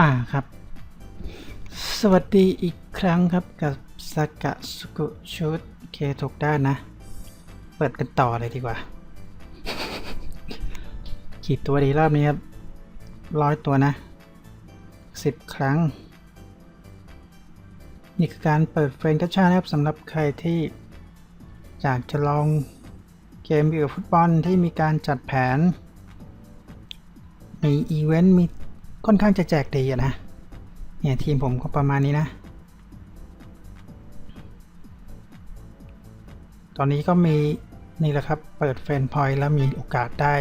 อ่าครับ สวัสดีอีกครั้งครับกับสากะสุกุชุดเคถูกด้านนะ เปิดกันต่อเลยดีกว่ากี่ตัวดีรอบนี้ครับร้อยตัวนะสิบครั้ง นี่คือการเปิดเฟรนด์กัชชานะครับสำหรับใครที่อยากจะลองเกมเกี่ยวกับฟุตบอลที่มีการจัดแผน มีอีเวนต์ มี ค่อนข้างจะแจกดีนะ เนี่ยทีมผมก็ประมาณนี้นะ ตอนนี้ก็มีนี่แหละครับ เปิดเฟรนพอยต์แล้วมีโอกาสได้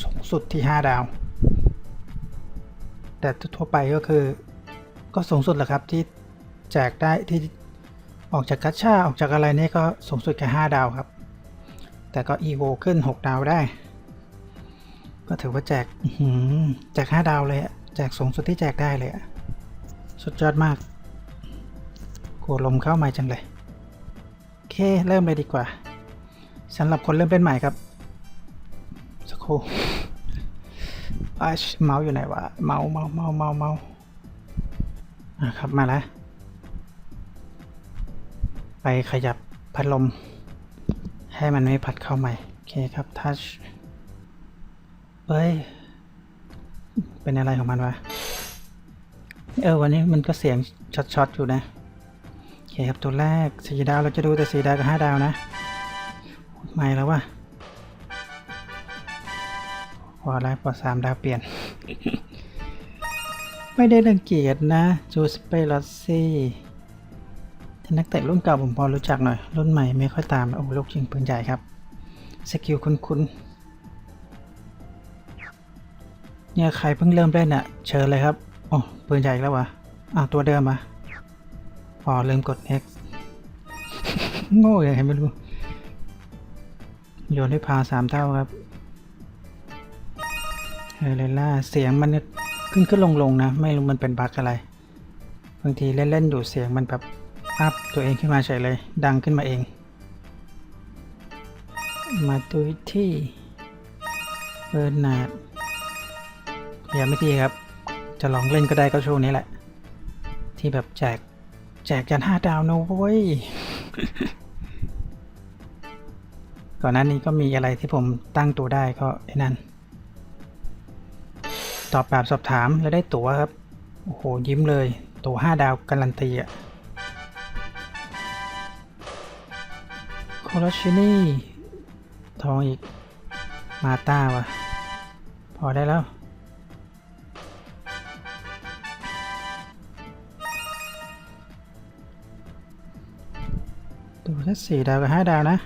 สูงสุดที่ 5 ดาว แต่ทั่วไปก็คือ ก็สูงสุดแหละครับที่แจกได้ที่ออกจากกัชชาออกจากอะไรนี่ก็สูงสุดแค่ 5 ดาวครับ แต่ก็อีโวขึ้น 6 ดาวได้ ก็ถือว่าแจกอื้อหือแจก 5 ดาวเลยอะ จกสูงสุดที่แจกได้เลยอะสุดยอดมากกลัวลมเข้ามาจังเลย โอเค เริ่มเลยดีกว่าสำหรับคนเริ่มเล่นใหม่ครับสักครู่ไอาชเมาส์อยู่ไหนวะ เมาส์เมาส์เมาส์เมาส์เมาส์อะครับ มาแล้ว ไปขยับพัดลม ให้มันไม่พัดเข้าใหม่ โอเคครับทัชเฮ้ย เป็นอะไรของมันวะ เออ วันนี้มันก็เสียงช็อตๆอยู่นะ โอเคครับ ตัวแรกสีดาวเราจะดูแต่สีดาวกับห้าดาวนะไม่แล้ววะพอแล้วพอสามดาวเปลี่ยน ไม่ได้รังเกียจนะ จูสเปรอซี่ถ้านักเตะรุ่นเก่าผมพอรู้จักหน่อย รุ่นใหม่ไม่ค่อยตาม โอ้ลูกยิงปืนใหญ่ครับ สกิลคุ้นๆ เนี่ยใครเพิ่งเริ่มเล่นอะเชิญเลยครับ โอ้ปืนใหญ่อีกแล้ววะอ้าวตัวเดิมอะพอลืมกด X โง่ยังไงไม่รู้ โยนให้พาสามเท่าครับเฮเลล่าเสียงมันขึ้นขึ้นลงลงๆนะ ไม่รู้มันเป็นบั๊กอะไร บางทีเล่นๆอยู่เสียงมันแบบอัพตัวเองขึ้นมาเฉยเลย ดังขึ้นมาเอง มาดูที่เบอร์นาร์ด อย่าไม่ทีครับ จะลองเล่นก็ได้ก็ช่วงนี้แหละ ที่แบบแจกแจกกันห้าดาวนะเว้ย ก่อนหน้านี้ก็มีอะไรที่ผมตั้งตัวได้ก็ไอ้นั่น ตอบแบบสอบถามแล้วได้ตั๋วครับ โอ้โห ยิ้มเลย ตั๋วห้าดาวการันตีอะโคลาชินี่ ทองอีก มาต้าวะพอได้แล้ว ดูแค่สี่ดาวกับห้าดาวนะ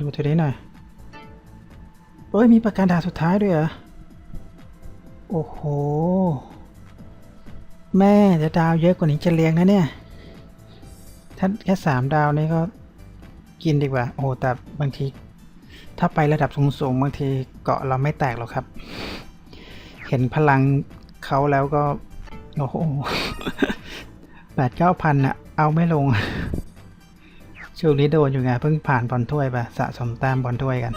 ดูตัวนี้หน่อยเอ้ย มีประกันดาวสุดท้ายด้วยเหรอ โอ้โห แม่จะดาวเยอะกว่านี้จะเลี้ยงนะเนี่ย ถ้าแค่สามดาวนี่ก็กินดีกว่า โอ้แต่บางที ถ้าไประดับสูงๆ บางทีเกาะเราไม่แตกหรอกครับ เห็นพลังเขาแล้วก็ โอ้โหแปดเก้าพันอะ เอาไม่ลง ช่วงนี้โดนอยู่ไงเพิ่งผ่านบอลถ้วยไปสะสมแต้มบอลถ้วยกัน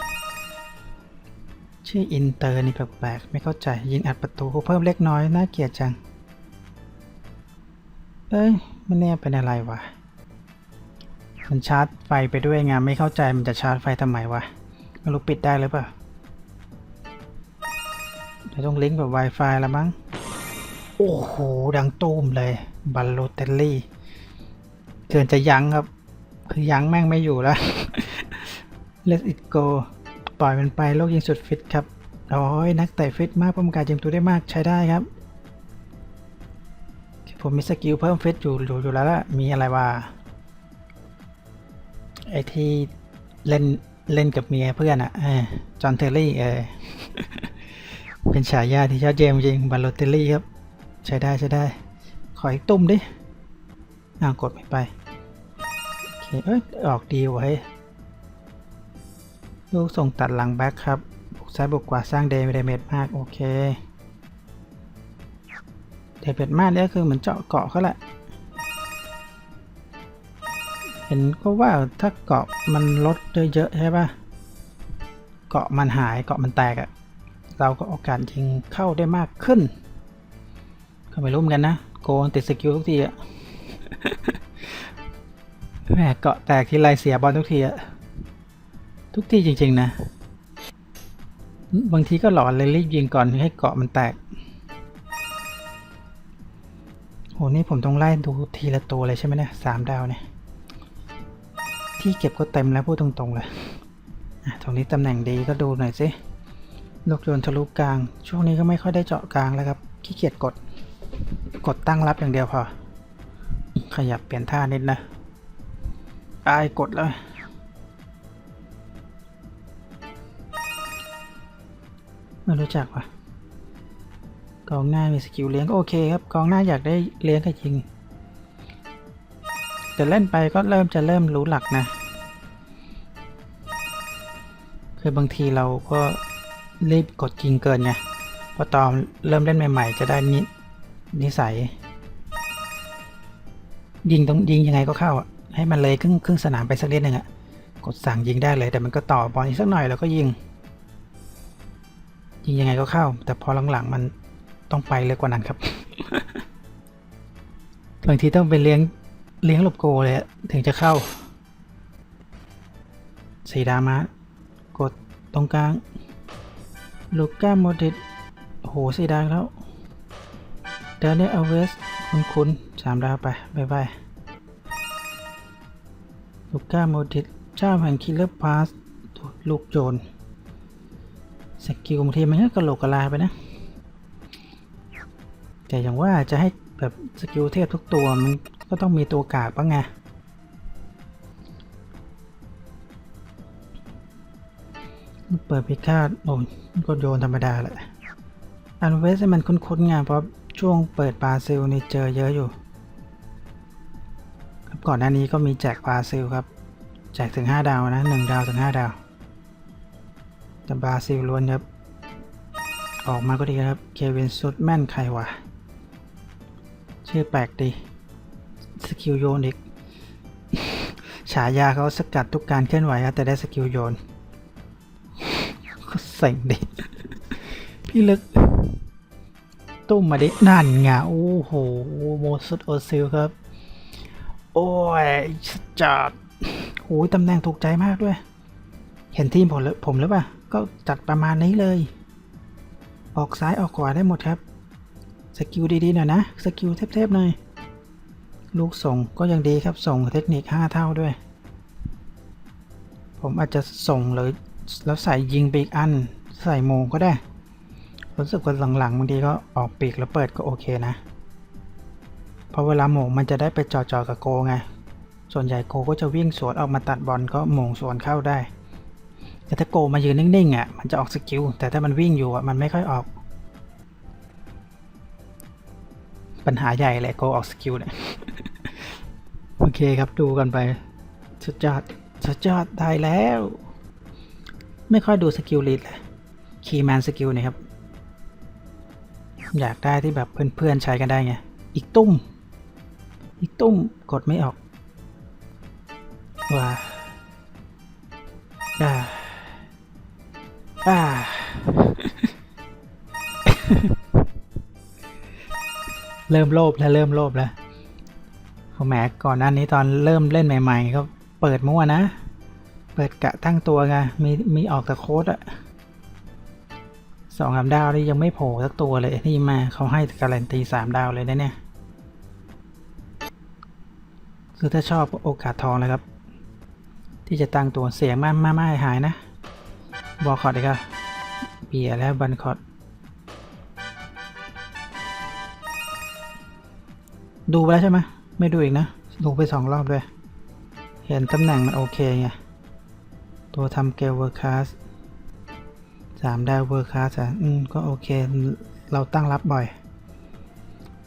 ชื่ออินเตอร์นี่แปลกๆ ไม่เข้าใจยิงอัดประตูเพิ่มเล็กน้อยน่าเกลียดจัง เอ้ยไม่แน่เป็นอะไรวะ มันชาร์จไฟไปด้วยไงไม่เข้าใจมันจะชาร์จไฟทำไมวะไม่รู้ปิดได้หรือเปล่าเดี๋ยวต้องลิงก์แบบ Wi-Fi แล้วมั้ง โอ้โห ดังตูมเลย บัลโลเตลลี่ เกินจะยั้งครับ คือยั้งแม่งไม่อยู่แล้ว Let it go ปล่อยมันไปโลกยิงสุดฟิตครับโอ้ยนักเตะฟิตมากป้องกันจิมตัวได้มากใช้ได้ครับ ผมมีสกิลเพิ่มฟิตอยู่อยู่อยู่แล้วล่ะมีอะไรว่าไอที่เล่นเล่นกับเมียเพื่อนอะ่ะจอห์นเทอร์รี่เออเป็นฉายาที่ยอดเยี่ยมจริงบัลโลเตลลี่ครับ ใช้ได้ใช้ได้ ขออีกตุ้มดิอ้าวกดไม่ไป เคเอ้ยออกดีไว้ ลูกส่งตัดหลังแบ็คครับ บุกซ้ายบุกขวาสร้างเดเมจมาก โอเค เดเมจมากเนี่ยคือเหมือนเจาะเกาะเขาแหละ เห็นก็ว่าถ้าเกาะมันลดเยอะๆใช่ปะเกาะมันหายเกาะมันแตกอะเราก็โอกาสยิงเข้าได้มากขึ้น ก็ไม่รู้เหมือนกันนะ โกนติดสกิลทุกทีอะ แหมเกาะแตกทีไรเสียบอลทุกทีอะทุกทีจริง ๆ นะ บางทีก็หลอนเลยรีบยิงก่อนให้เกาะมันแตกโหนี่ผมต้องไล่ดูทีละตัวเลยใช่ไหมเนี่ยสามดาวเนี่ย ที่เก็บก็เต็มแล้วพูดตรงๆเลยตรงนี้ตำแหน่งดีก็ดูหน่อยสิลูกโยนทะลุกลาง ช่วงนี้ก็ไม่ค่อยได้เจาะกลางแล้วครับ ขี้เกียจกด กดตั้งรับอย่างเดียวพอ ขยับเปลี่ยนท่านิดนะ อายกดแล้ว ไม่รู้จักว่ะกองหน้ามีสกิลเลี้ยงก็โอเคครับกองหน้าอยากได้เลี้ยงก็จริง แต่เล่นไปก็เริ่มจะเริ่มรู้หลักนะ คือบางทีเราก็รีบกดยิงเกินไงพอตอนเริ่มเล่นใหม่ ๆ จะได้นินิสัย ยิงต้องยิงยังไงก็เข้าอะ ให้มันเลยครึ่งครึ่งสนามไปสักนิดหนึ่งอะกดสั่งยิงได้เลยแต่มันก็ต่อบอลอีกสักหน่อยแล้วก็ยิง ยิงยังไงก็เข้า แต่พอหลังๆมันต้องไปเลยกว่านั้นครับบางทีต้องไปเลี้ยงเลี้ยงหลบโกเลยถึงจะเข้าสีดามากดตรงกลางลูก้าโมดิตโอ้โหสีดาแล้วเดนเนอเวส คุณคุณสามดาวไปบายบาย ลูก้าโมดิตเจ้าแห่งคิลเลอร์พาสลูกโจรสกิลบางทีมันก็กระโหลกกระลาไปนะ แต่อย่างว่าจะให้แบบสกิลเทพทุกตัวมันก็ต้องมีตัวกากบ้างไงเปิดพิฆาตโอ้ยก็โยนธรรมดาแหละอันเวสมันคุ้นๆไงเพราะช่วงเปิดบาซิลนี่เจอเยอะอยู่ ก่อนหน้านี้ก็มีแจกบราซิลครับ แจกถึง 5 ดาวนะ1ดาวถึง 5 ดาว แต่บราซิลล้วนครับ ออกมาก็ดีครับ เควินซุดแม่นใครวะ ชื่อแปลกดี สกิลโยนอีก ฉายาเขาสกัดทุกการเคลื่อนไหวครับแต่ได้สกิลโยนก็เซ็งดิ พี่ลึกตุ้มมาดินั่นไงโอ้โห โมสุดโอซิลครับ โอ้ยจัดโอ้ยตำแหน่งถูกใจมากด้วย เห็นทีมผมหรือผมหรือเปล่า ก็จัดประมาณนี้เลย ออกซ้ายออกขวาได้หมดครับ สกิลดีๆหน่อยนะ สกิลเทพๆหน่อยลูกส่งก็ยังดีครับ ส่งเทคนิค 5 เท่าด้วย ผมอาจจะส่งเลยแล้วใส่ยิงปีกอัน ใส่โมงก็ได้ รู้สึกว่าหลังๆบางทีก็ออกปีกแล้วเปิดก็โอเคนะ เพราะเวลาโมงมันจะได้ไปจอๆกับโกไง ส่วนใหญ่โกก็จะวิ่งสวนออกมาตัดบอลก็โมงสวนเข้าได้ แต่ถ้าโกมายืนนิ่งๆอะมันจะออกสกิล แต่ถ้ามันวิ่งอยู่อะมันไม่ค่อยออก ปัญหาใหญ่แหละโกออกสกิลเนี่ย โอเคครับดูกันไปสุดยอดสุดยอดได้แล้ว ไม่ค่อยดูสกิลลีดเลยคีแมนสกิลเนี่ยครับ อยากได้ที่แบบเพื่อนๆใช้กันได้ไง อีกตุ้ม อีกตุ้มกดไม่ออกว้าอ่าอ่าเริ่มโลภแล้วเริ่มโลภแล้วผมแหมก่อนหน้านี้ตอนเริ่มเล่นใหม่ ๆ ก็เปิดมั่วนะ เปิดกะตั้งตัวไงมีมีออกแต่โค้ดอะสองสามดาวนี่ยังไม่โผล่สักตัวเลยนี่มาเขาให้การันตีสามดาวเลยนะเนี่ย คือถ้าชอบโอกาสทองเลยครับ ที่จะตั้งตัวเสียงมามาไม่หายนะ บอคอร์ดอีกอะเบียแล้วบันคอร์ดดูไปแล้วใช่ไหมไม่ดูอีกนะ ดูไปสองรอบด้วย เห็นตำแหน่งมันโอเคไง ตัวทำเกลเวอร์คัสสามดาวเวอร์คัสอะ อืม ก็โอเค เราตั้งรับบ่อย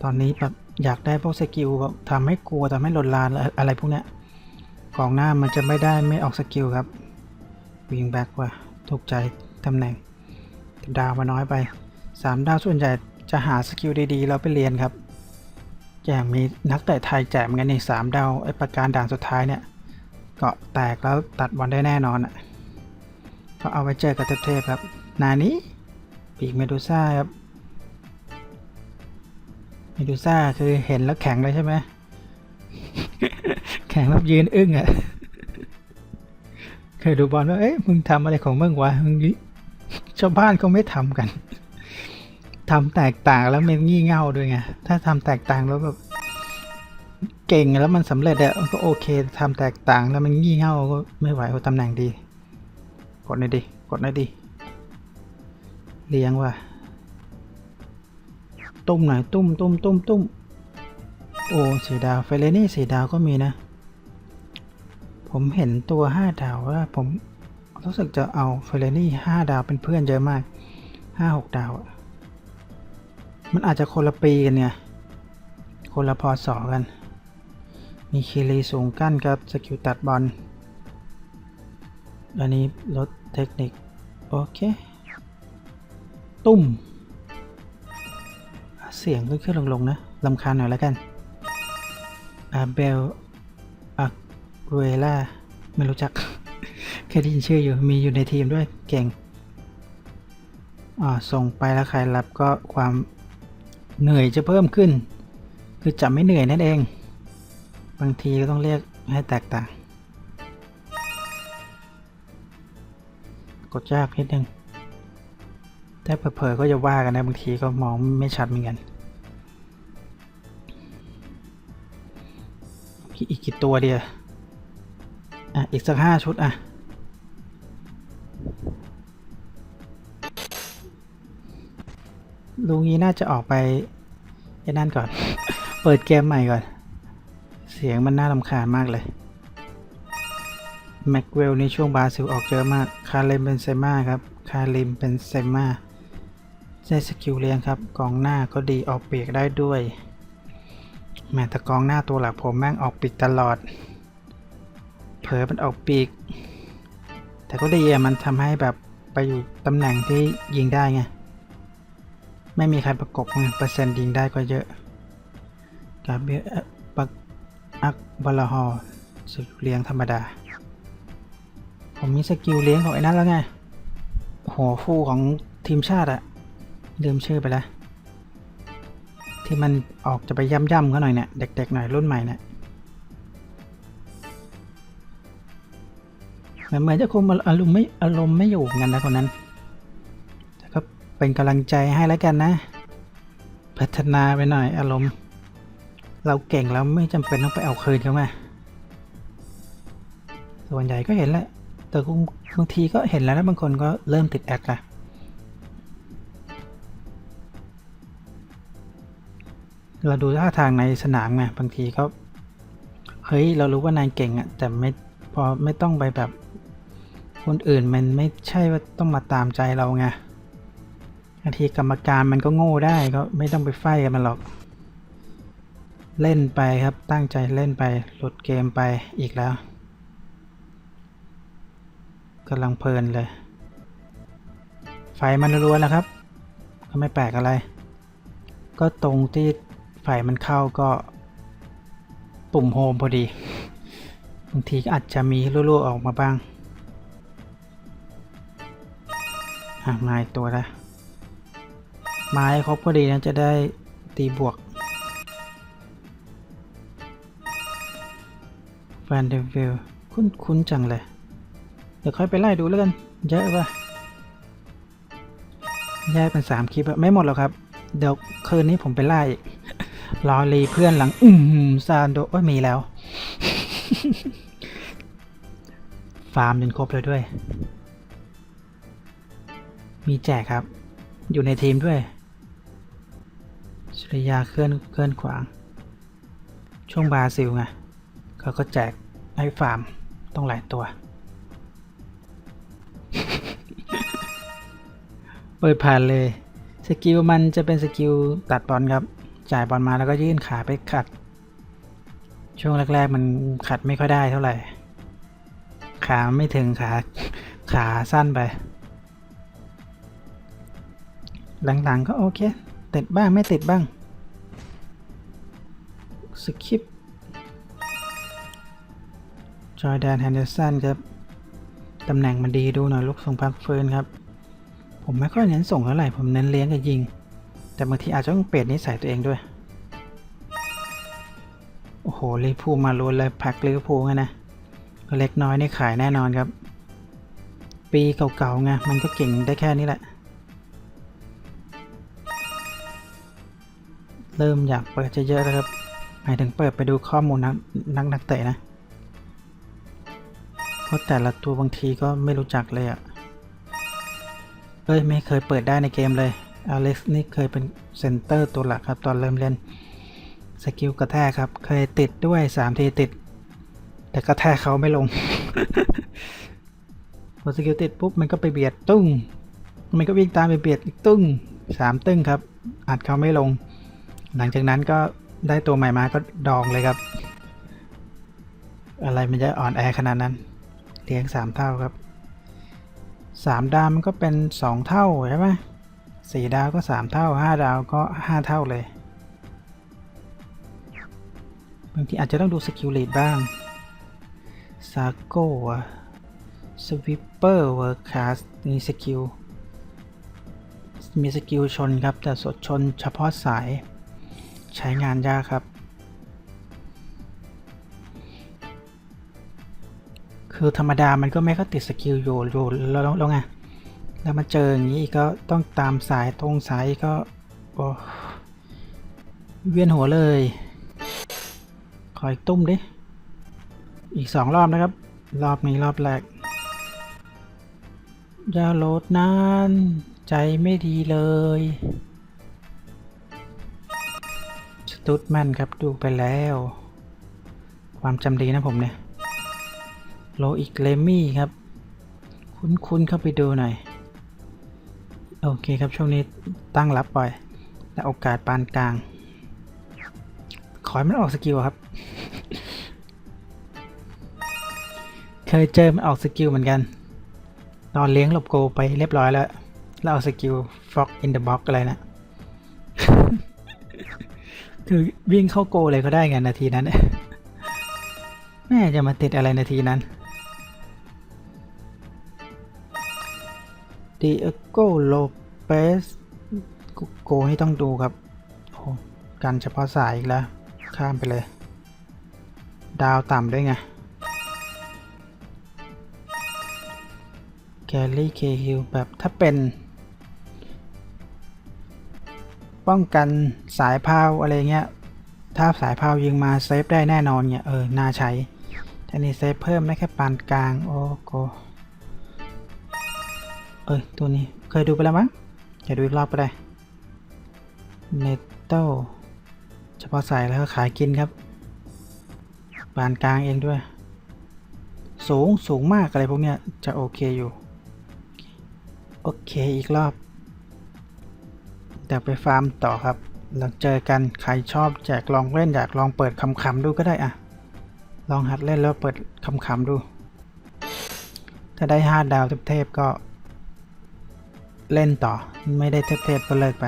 ตอนนี้แบบ อยากได้พวกสกิลแบบทำให้กลัวทำให้หลดลานอะไรพวกเนี้ยกองหน้ามันจะไม่ได้ไม่ออกสกิลครับวิงแบ็กว่ะถูกใจตำแหน่งดาวมาน้อยไปสามดาวส่วนใหญ่จะหาสกิลดีๆแล้วไปเรียนครับอย่างมีนักเตะไทยแจกเหมือนกันนี่สามดาวไอ้ประการด่านสุดท้ายเนี่ยเกาะแตกแล้วตัดบอลได้แน่นอนอะก็เอาไว้เจอกับเทพๆครับ นานี้ปีกเมดูซ่าครับ มดูซ่าคือเห็นแล้วแข็งเลยใช่ไหม แข็งแล้วยืนอึ้งอะ่ะ เคยดูบอลว่าเอ๊ะมึงทำอะไรของมึงวะ มึงนี่ชาวบ้านเขาไม่ทำกันทำแตกต่างแล้วมันงี่เง่าด้วยไง ถ้าทำแตกต่างแล้วแบบเก่งแล้วมันสำเร็จอะมันก็โอเคทำแตกต่างแล้วมันงี่เง่าก็ไม่ไหวโอ้ตำแหน่งดี กดหน่อยดิ กดหน่อยดิ เลี้ยงว่ะ ตุ้มหน่อยตุ้มตุ้มตุ้มตุ้มโอ้สีดาวเฟเลนี่สีดาวก็มีนะ ผมเห็นตัวห้าดาวว่าผมรู้สึกจะเอาเฟเลนี่ห้าดาวเป็นเพื่อนเยอะมากห้าหกดาวอะมันอาจจะคนละปีกันเนี่ย คนละพอสอกัน มีคีรีสูงกั้นครับสกิลตัดบอลอันนี้ลดเทคนิค โอเค ตุ้ม เสียงขึ้นขึ้นลงๆนะลำคาญหน่อยแล้วกันอาเบลอะเวล่าไม่รู้จักแค่ได้ยินชื่ออยู่มีอยู่ในทีมด้วยเก่งอ่าส่งไปแล้วใครรับก็ความเหนื่อยจะเพิ่มขึ้น คือจะไม่เหนื่อยนั่นเอง บางทีก็ต้องเรียกให้แตกต่าง กดยากนิดนึง แต่เผลอๆก็จะว่ากันนะบางทีก็มองไม่ชัดเหมือนกันอีกกี่ตัวเดียวอะ อีกสักห้าชุด อะ ลุงนี้น่าจะออกไปไอ้นั่นก่อน เปิดเกมใหม่ก่อน เสียงมันน่ารำคาญมากเลยแม็กเวลในช่วงบาซิลออกเยอะมาก คาเลมเป็นเซม่าครับ คาเลมเป็นเซม่า ใช้สกิลเลี้ยงครับ กองหน้าก็ดีออกปีกได้ด้วย แม้แต่กองหน้าตัวหลักผมแม่งออกปีกตลอด เผลอมันออกปีก แต่ก็ดีอะมันทำให้แบบไปอยู่ตำแหน่งที่ยิงได้ไง ไม่มีใครประกบไงเปอร์เซ็นต์ยิงได้ก็เยอะกาเบียปักอักบาลาฮอร์สกิลเลี้ยงธรรมดา ผมมีสกิลเลี้ยงของไอ้นั่นแล้วไงหัวฟูของทีมชาติอะ ลืมชื่อไปแล้ว ที่มันออกจะไปย่ำย่ำเขาหน่อยเนี่ย เด็กๆหน่อยรุ่นใหม่เนี่ยเหมือนเหมือนจะคุมอารมณ์ไม่อารมณ์ไม่อยู่เหมือนกันนะคนนั้น แต่ก็เป็นกำลังใจให้แล้วกันนะ พัฒนาไปหน่อยอารมณ์ เราเก่งแล้วไม่จำเป็นต้องไปเอาคืนเขามาส่วนใหญ่ก็เห็นแหละแต่บางทีก็เห็นแล้วนะบางคนก็เริ่มติดแอดละ เราดูท่าทางในสนามไงบางทีก็เฮ้ยเรารู้ว่านายเก่งอะแต่ไม่พอไม่ต้องไปแบบคนอื่นมันไม่ใช่ว่าต้องมาตามใจเราไงบางทีกรรมการมันก็โง่ได้ก็ไม่ต้องไปไฟกับมันหรอก เล่นไปครับตั้งใจเล่นไปหลุดเกมไปอีกแล้วกำลังเพลินเลย ไฟมันรัวแล้วครับ ก็ไม่แปลกอะไร ก็ตรงที่ ไฟมันเข้าก็ปุ่มโฮมพอดี บางทีอาจจะมีรั่วๆออกมาบ้างอะมาอีกตัวละไม้ครบก็ดีนะ จะได้ตีบวกแฟนเดวิลคุ้นคุ้นๆจังเลย เดี๋ยวค่อยไปไล่ดูแล้วกัน เยอะป่ะแยกเป็นสามคลิปอะไม่หมดหรอกครับ เดี๋ยวคืนนี้ผมไปไล่อีก รอรีเพื่อนหลัง อืมซานโดโอ้ยมีแล้ว ฟาร์มจนครบเลยด้วย มีแจกครับ อยู่ในทีมด้วยสุริยาเคลื่อนเคลื่อนขวาง ช่วงบราซิลไงเขาก็แจกให้ฟาร์มต้องหลายตัว เปิดผ่านเลย สกิลมันจะเป็นสกิลตัดบอลครับ จ่ายบอลมาแล้วก็ยื่นขาไปขัด ช่วงแรก ๆ มันขัดไม่ค่อยได้เท่าไหร่ ขาไม่ถึงขาขาสั้นไป หลังๆก็โอเค ติดบ้างไม่ติดบ้าง สคริป จอร์แดนแฮนเดอร์สันครับ ตำแหน่งมันดีดูหน่อยลูกทรงพักฟื้นครับ ผมไม่ค่อยเน้นส่งเท่าไหร่ ผมเน้นเลี้ยงกับยิง แต่บางทีอาจจะต้องเปลี่ยนนิสัยตัวเองด้วย โอ้โหลิเวอร์พูลมาล้นเลยแพ็คลิเวอร์พูลไงนะ เล็กน้อยนี่ขายแน่นอนครับ ปีเก่าๆไงมันก็เก่งได้แค่นี้แหละ เริ่มอยากเปิดจะเยอะแล้วครับ หมายถึงเปิดไปดูข้อมูลนักนักนักเตะนะ เพราะแต่ละตัวบางทีก็ไม่รู้จักเลยอะ่ะเอ้ย ไม่เคยเปิดได้ในเกมเลย อเล็กซ์นี่เคยเป็นเซนเตอร์ตัวหลักครับ ตอนเริ่มเล่นสกิลกระแทกครับ เคยติดด้วย3ทีติด แต่กระแทกเขาไม่ลงพอสกิลติดปุ๊บมันก็ไปเบียดตุ้ง มันก็วิ่งตามไปเบียดอีกตุ้งสามตึ้งครับอัดเขาไม่ลง หลังจากนั้นก็ได้ตัวใหม่มาก็ดองเลยครับ อะไรมันจะอ่อนแอขนาดนั้นเลี้ยงสามเท่าครับสามดาวมันก็เป็นสองเท่าใช่ไหม สี่ดาวก็สามเท่าห้าดาวก็ห้าเท่าเลย บางทีอาจจะต้องดูสกิลเลดบ้างซาโก้สวิปเปอร์เวิร์คคาสมีสกิล มีสกิลชนครับ แต่สดชนเฉพาะสายใช้งานยากครับ คือธรรมดามันก็ไม่ก็ติดสกิลอยู่อยู่แล้วไง แล้วมาเจออย่างนี้อีกก็ต้องตามสายตรงสายก็โอ้เวียนหัวเลยคอยตุ้มดิ อีกสองรอบนะครับ รอบนี้รอบแรกอย่าโหลดนาน ใจไม่ดีเลยสตูดแมนครับดูไปแล้ว ความจำดีนะผมเนี่ย โลอีกเลมี่ครับ คุ้นๆเข้าไปดูหน่อย โอเคครับ ช่วงนี้ตั้งรับบ่อย และโอกาสปานกลาง ขอให้มันออกสกิลครับ เคยเจอมันออกสกิลเหมือนกัน ตอนเลี้ยงหลบโกไปเรียบร้อยแล้ว แล้วเอาสกิล Frog in the box อะไรนะคือวิ่งเข้าโกเลยก็ได้ไงนาทีนั้น แม่จะมาติดอะไรนาทีนั้น ดิเอโกโลเปสโกนี่ต้องดูครับโอ้กันเฉพาะสายอีกแล้ว ข้ามไปเลย ดาวต่ำด้วยไงแกลลี่เคฮิลแบบถ้าเป็น ป้องกันสายพาวอะไรเงี้ย ถ้าสายพาวยิงมาเซฟได้แน่นอนเนี่ย เออ น่าใช้แต่นี่เซฟเพิ่มได้แค่ปานกลาง โอ้โก เอ้ย ตัวนี้เคยดูไปแล้วมั้งจะดูอีกรอบก็ได้เนตโตเฉพาะสายแล้วก็ขายกินครับปานกลางเองด้วย สูงสูงมากอะไรพวกเนี้ยจะโอเคอยู่ โอเคอีกรอบเดี๋ยวไปฟาร์มต่อครับเราเจอกันใครชอบแจกลองเล่นอยากลองเปิดคำๆดูก็ได้อะลองหัดเล่นแล้วเปิดคำๆดู ถ้าได้ห้าดาวเทพๆก็ เล่นต่อ ไม่ได้เทพๆก็เลิกไป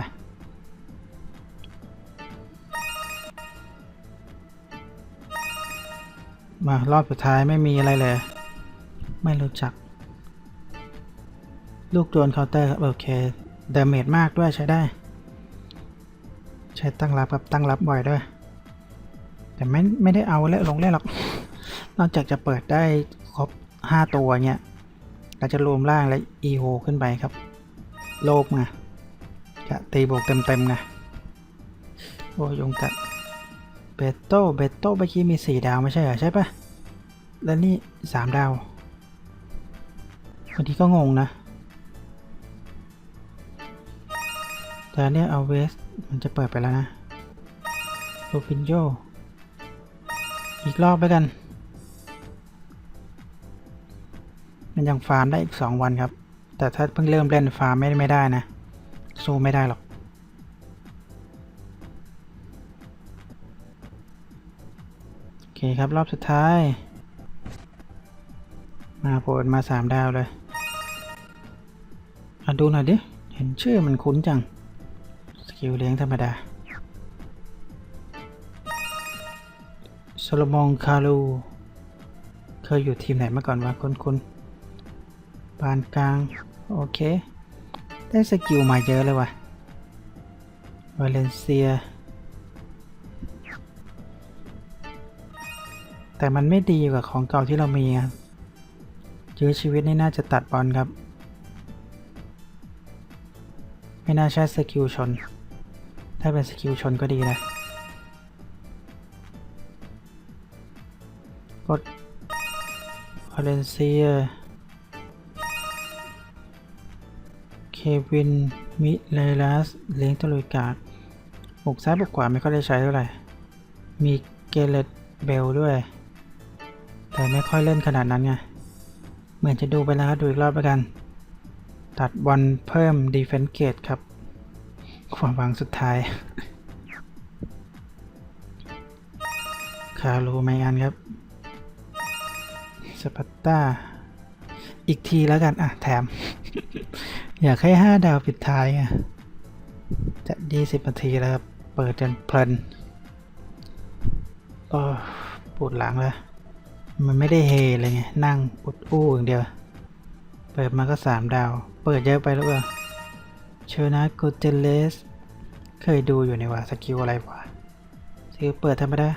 มารอบสุดท้ายไม่มีอะไรเลย ไม่รู้จัก ลูกโดนเคาน์เตอร์ครับโอเคเดาเมจมากด้วยใช้ได้ ใช้ตั้งรับกับตั้งรับบ่อยด้วย แต่ไม่ไม่ได้เอาและลงเล่นหรอก นอกจากจะเปิดได้ครบ 5 ตัวเงี้ยเราจะรวมร่างและอีโ o ขึ้นไปครับ โลบไงจะตีบวกเต็มๆไงโอ้ยงกัดเบโต้เบโต้เมื่อกี้มี4ดาวไม่ใช่เหรอใช่ปะแล้วนี่3ดาวบางทีก็งงนะ แต่เนี่ยเอาเวสมันจะเปิดไปแล้วนะโรบินโยอีกรอบไปกัน มันยังฟาร์มได้อีก2วันครับ แต่ถ้าเพิ่งเริ่มเล่นฟาร์มไม่ไม่ได้นะ สู้ไม่ได้หรอก โอเคครับรอบสุดท้าย มาโปรดมา3ดาวเลยอะดูหน่อยดิ เห็นชื่อมันคุ้นจัง สกิลเลี้ยงธรรมดาโซโลมองคารู เคยอยู่ทีมไหนมาก่อนวะคุ้นๆ ปานกลาง โอเค ได้สกิลมาเยอะเลยว่ะ วาเลนเซีย แต่มันไม่ดีกว่าของเก่าที่เรามีครับยื้อชีวิตนี่น่าจะตัดบอลครับ ไม่น่าใช่สกิลชน ถ้าเป็นสกิลชนก็ดีนะกดวาเลนเซีย วิน มิเลลัสเลี้ยงตะลุยกาดบุกซ้ายบุกขวาไม่ค่อยได้ใช้เท่าไหร่ มีเกเลตเบลด้วย แต่ไม่ค่อยเล่นขนาดนั้นไง เหมือนจะดูไปแล้วครับดูอีกรอบแล้วกัน ตัดบอลเพิ่มดีเฟน s ์เกตครับ ความหวังสุดท้าย คารูไมอันครับ สปัตตาอีกทีแล้วกัน อะ แถม อยากให้ห้าดาวปิดท้ายไงจะยี่สิบนาทีแล้วครับ เปิดจนเพลินโอ้ปวดหลังเลยมันไม่ได้เฮเลยไง นั่งอุดอู้อย่างเดียว เปิดมาก็สามดาว เปิดเยอะไปหรือเปล่าเชอร์นาโกเตเลส เคยดูอยู่ในว่าสกิลอะไรวะซื้อเปิดธรรมดา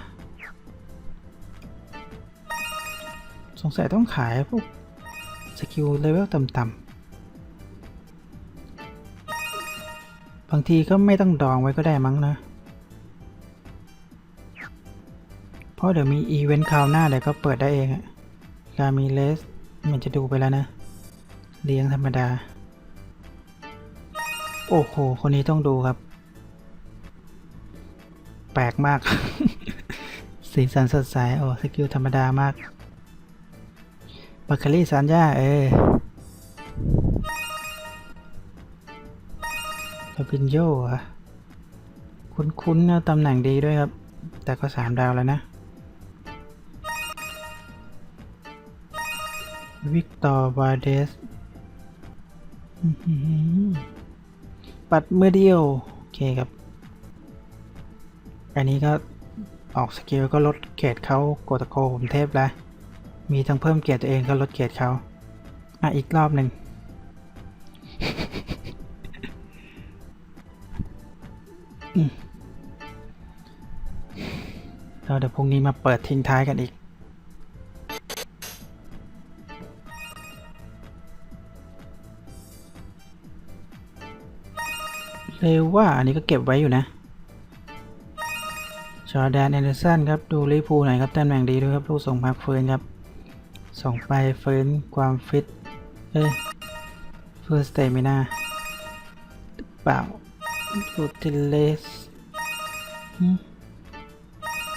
สงสัยต้องขายพวกสกิลเลเวลต่ำๆ บางทีก็ไม่ต้องดองไว้ก็ได้มั้งนะ เพราะเดี๋ยวมีอีเวนต์คราวหน้าเดี๋ยวก็เปิดได้เองอะกามีเลสมันจะดูไปแล้วนะ เลี้ยงธรรมดา โอ้โห คนนี้ต้องดูครับ แปลกมาก สีสันสดใส โอ้ สกิลธรรมดามากบัคคารีซานย่าเออ ลาบินโยอะคุ้นๆนะตำแหน่งดีด้วยครับ แต่ก็สามดาวแล้วนะ วิกตอร์วาเดส ปัดเมื่อเดียว โอเคครับ อันนี้ก็ออกสกิลก็ลดเกรดเขาโกตะโกผมเทพแล้ว มีทั้งเพิ่มเกรติตัวเองก็ลดเกรติเขาอะอีกรอบหนึ่ง เดี๋ยวพรุ่งนี้มาเปิดทิ้งท้ายกันอีกเร็วว่าอันนี้ก็เก็บไว้อยู่นะ จอแดนแอนเดอร์สันครับ ดูลิเวอร์พูลหน่อยครับตำแหน่งดีด้วยครับ ลูกส่งพักฟื้นครับ ส่งไปฟื้นความฟิต เอ้ยเพื่อสเตมินาเปล่าอูติเลสหึ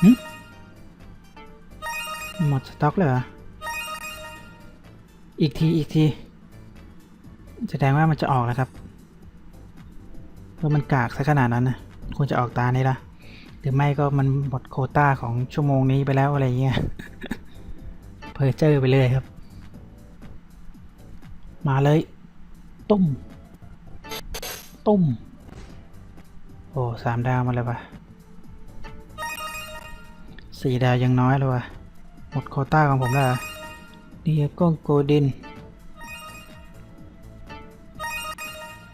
หึ หมดสต็อกเลยเหรอ อีกที อีกที แสดงว่ามันจะออกแล้วครับเมื่อมันกากซะขนาดนั้นนะควรจะออกตานี้ละหรือไม่ก็มันหมดโคต้าของชั่วโมงนี้ไปแล้วอะไรเงี้ย เพอเจอไปเลยครับ มาเลยตุ้มตุ้ม โอ้สามดาวมาเลยว่ะสี่ดาวยังน้อยเลยว่ะ หมดโคต้าของผมแล้วเดียก้โกดิน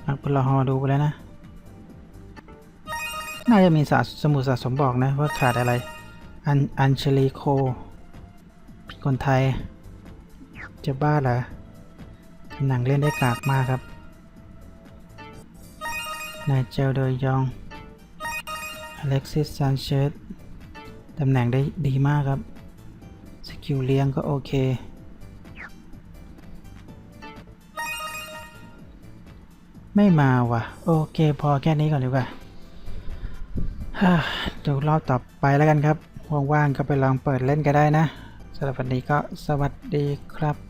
อักพลฮอดูไปแล้วนะ น่าจะมีสาสมุดสะสมบอกนะว่าขาดอะไร อันอัญเชลีโคเป็นคนไทย จะบ้าเหรอหนังเล่นได้กากมากครับ นายเจลโดยยองอเล็กซิสซานเชสตำแหน่งได้ดีมากครับ กิวเลี้ยงก็โอเค ไม่มาว่ะ โอเคพอแค่นี้ก่อนดีกว่าฮ่าดูรอบต่อไปแล้วกันครับ ว่างๆก็ไปลองเปิดเล่นก็ได้นะสำหรับวันนี้ก็สวัสดีครับ